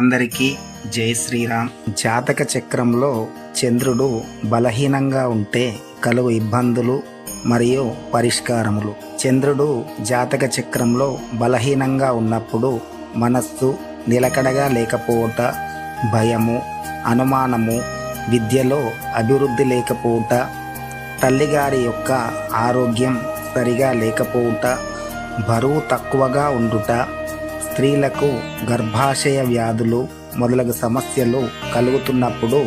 అందరికీ జై శ్రీరామ్. జాతక చక్రంలో చంద్రుడు బలహీనంగా ఉంటే కలుగు ఇబ్బందులు మరియు పరిష్కారములు. చంద్రుడు జాతక చక్రంలో బలహీనంగా ఉన్నప్పుడు మనస్సు నిలకడగా లేకపోవట భయము అనుమానము విద్యలో అభివృద్ధి లేకపోవుట తల్లిగారి యొక్క ఆరోగ్యం సరిగా లేకపోవుట బరువు తక్కువగా ఉండుట స్త్రీలకు గర్భాశయ వ్యాధులు మొదలగు సమస్యలు కలుగుతున్నప్పుడు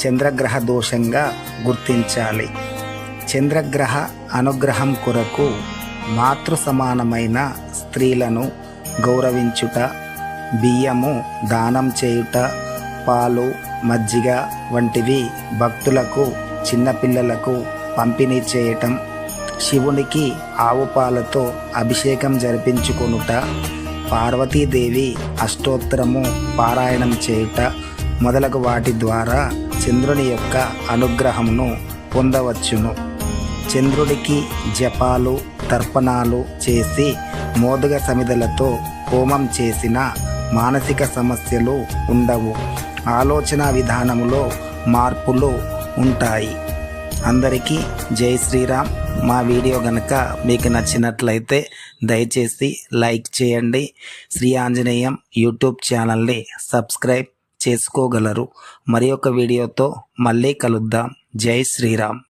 చంద్రగ్రహ దోషంగా గుర్తించాలి. చంద్రగ్రహ అనుగ్రహం కొరకు మాతృ సమానమైన స్త్రీలను గౌరవించుట బియ్యము దానం చేయుట పాలు మజ్జిగ వంటివి భక్తులకు చిన్నపిల్లలకు పంపిణీ చేయటం శివునికి ఆవు పాలతో అభిషేకం జరిపించుకొనుట పార్వతీదేవి అష్టోత్తరము పారాయణం చేయుట మొదలగు వాటి ద్వారా చంద్రుని యొక్క అనుగ్రహమును పొందవచ్చును. చంద్రుడికి జపాలు తర్పణాలు చేసి మోదుగ సమిధలతో హోమం చేసిన మానసిక సమస్యలు ఉండవు. ఆలోచన విధానములో మార్పులు ఉంటాయి. అందరికీ జై శ్రీరామ్. మా వీడియో కనుక మీకు నచ్చినట్లయితే దయచేసి లైక్ చేయండి. శ్రీ ఆంజనేయం యూట్యూబ్ ఛానల్ని సబ్స్క్రైబ్ చేసుకోగలరు. మరి ఒక వీడియోతో మళ్ళీ కలుద్దాం. జై శ్రీరామ్.